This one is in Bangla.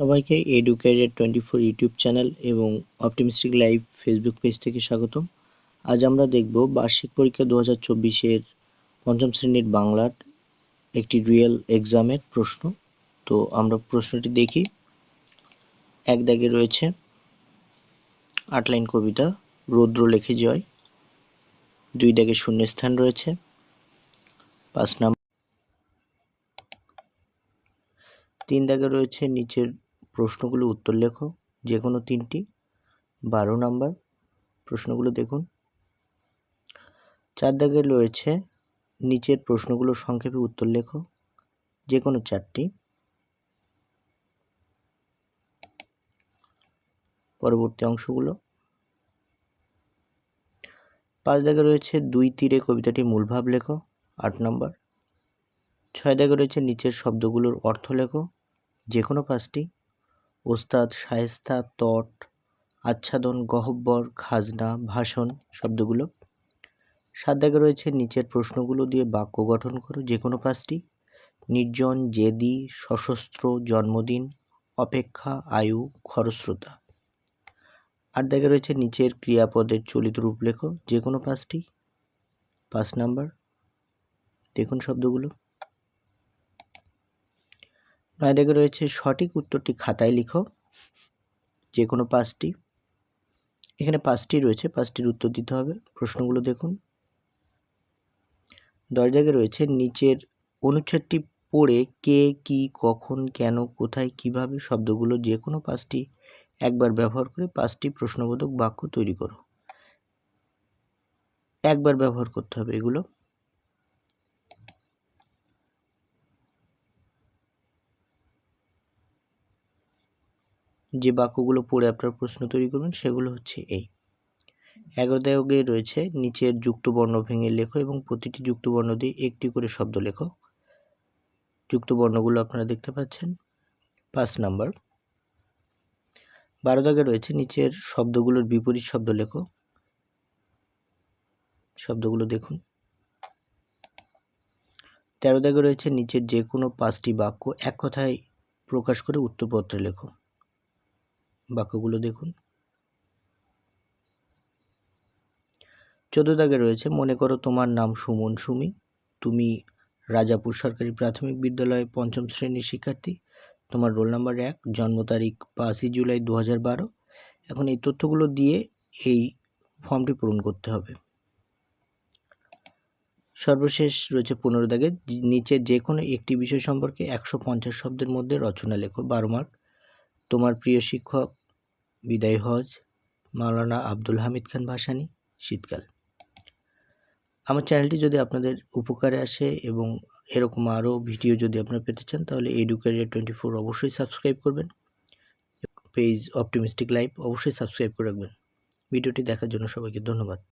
সবাইকে educated twenty four YouTube channel এবং অপটিমিস্টিক লাইভ ফেসবুক পেজ থেকে স্বাগতম। আজ আমরা দেখব বার্ষিক পরীক্ষা দু হাজার চব্বিশের পঞ্চম শ্রেণির বাংলার একটি রিয়েল এক্সামের প্রশ্ন। তো আমরা প্রশ্নটি দেখি। এক দাগে রয়েছে আটলাইন কবিতা, রৌদ্র লেখে জয়। দুই দাগে শূন্যস্থান রয়েছে। পাঁচ নাম্বার। তিন দাগে রয়েছে নিচের প্রশ্নগুলো উত্তর লেখো যে কোনো তিনটি। বারো নাম্বার প্রশ্নগুলো দেখুন। চার দাগে রয়েছে, নিচের প্রশ্নগুলো সংক্ষেপে উত্তর লেখো যে কোনো চারটি। পরবর্তী অংশগুলো। পাঁচ দাগে রয়েছে, দুই তীরে কবিতাটি মূলভাব লেখো, আট নম্বর। ছয় দাগে রয়েছে, নিচের শব্দগুলোর অর্থ লেখো যে কোনো পাঁচটি। ওস্তাদ শায়েস্তা তট, আচ্ছাদন, গহব্বর, খাজনা, ভাষণ শব্দগুলো। সাত দাগে রয়েছে নিচের প্রশ্নগুলো দিয়ে বাক্য গঠন করো, যে কোনো পাঁচটি। নির্জন, জেদি, সশস্ত্র, জন্মদিন, অপেক্ষা, আয়ু, খরস্রোতা। আট দাগে রয়েছে নিচের ক্রিয়াপদের চলিত রূপ লেখো, যে কোনো পাঁচটি। পাঁচ নাম্বার। দেখুন শব্দগুলো। নয় দাগে রয়েছে, সঠিক উত্তরটি খাতায় লিখো যে কোনো পাঁচটি। এখানে পাঁচটি রয়েছে, পাঁচটির উত্তর দিতে হবে। প্রশ্নগুলো দেখুন। দশ জায়গায় রয়েছে, নিচের অনুচ্ছেদটি পড়ে কে, কি, কখন, কেন, কোথায়, কীভাবে শব্দগুলো যে কোনো পাঁচটি একবার ব্যবহার করে পাঁচটি প্রশ্নবোধক বাক্য তৈরি করো। একবার ব্যবহার করতে হবে এগুলো। যে বাক্যগুলো পড়ে আপনার প্রশ্ন তৈরি করবেন সেগুলো হচ্ছে এই। এগারো রয়েছে নিচের যুক্ত বর্ণ ভেঙে লেখো এবং প্রতিটি যুক্ত বর্ণ দিয়ে একটি করে শব্দ লেখো। যুক্ত বর্ণগুলো আপনারা দেখতে পাচ্ছেন। পাঁচ নাম্বার। বারো দাগে রয়েছে নিচের শব্দগুলোর বিপরীত শব্দ লেখো। শব্দগুলো দেখুন। তেরো দাগে রয়েছে নিচের যে কোনো পাঁচটি বাক্য এক কথায় প্রকাশ করে উত্তরপত্রে লেখো। বাক্যগুলো দেখুন। চোদ্দ দাগে রয়েছে, মনে করো তোমার নাম সুমন সুমি, তুমি রাজাপুর সরকারি প্রাথমিক বিদ্যালয়ে পঞ্চম শ্রেণির শিক্ষার্থী, তোমার রোল নাম্বার এক, জন্ম তারিখ পাঁচই জুলাই দু বারো। এখন এই তথ্যগুলো দিয়ে এই ফর্মটি পূরণ করতে হবে। সর্বশেষ রয়েছে পনেরো দাগে, নিচে যে কোনো একটি বিষয় সম্পর্কে একশো পঞ্চাশ শব্দের মধ্যে রচনা লেখো, বারো মার্ক। তোমার প্রিয় শিক্ষক বিদায় হজ, মাওলানা আব্দুল হামিদ খান ভাসানি, শীতকাল। আমার চ্যানেলটি যদি আপনাদের উপকারে আসে এবং এরকম আরও ভিডিও যদি আপনারা পেতে চান, তাহলে এডুকেরিয়া টোয়েন্টি ফোর অবশ্যই সাবস্ক্রাইব করবেন। পেজ অপটিমিস্টিক লাইফ অবশ্যই সাবস্ক্রাইব করে রাখবেন। ভিডিওটি দেখার জন্য সবাইকে ধন্যবাদ।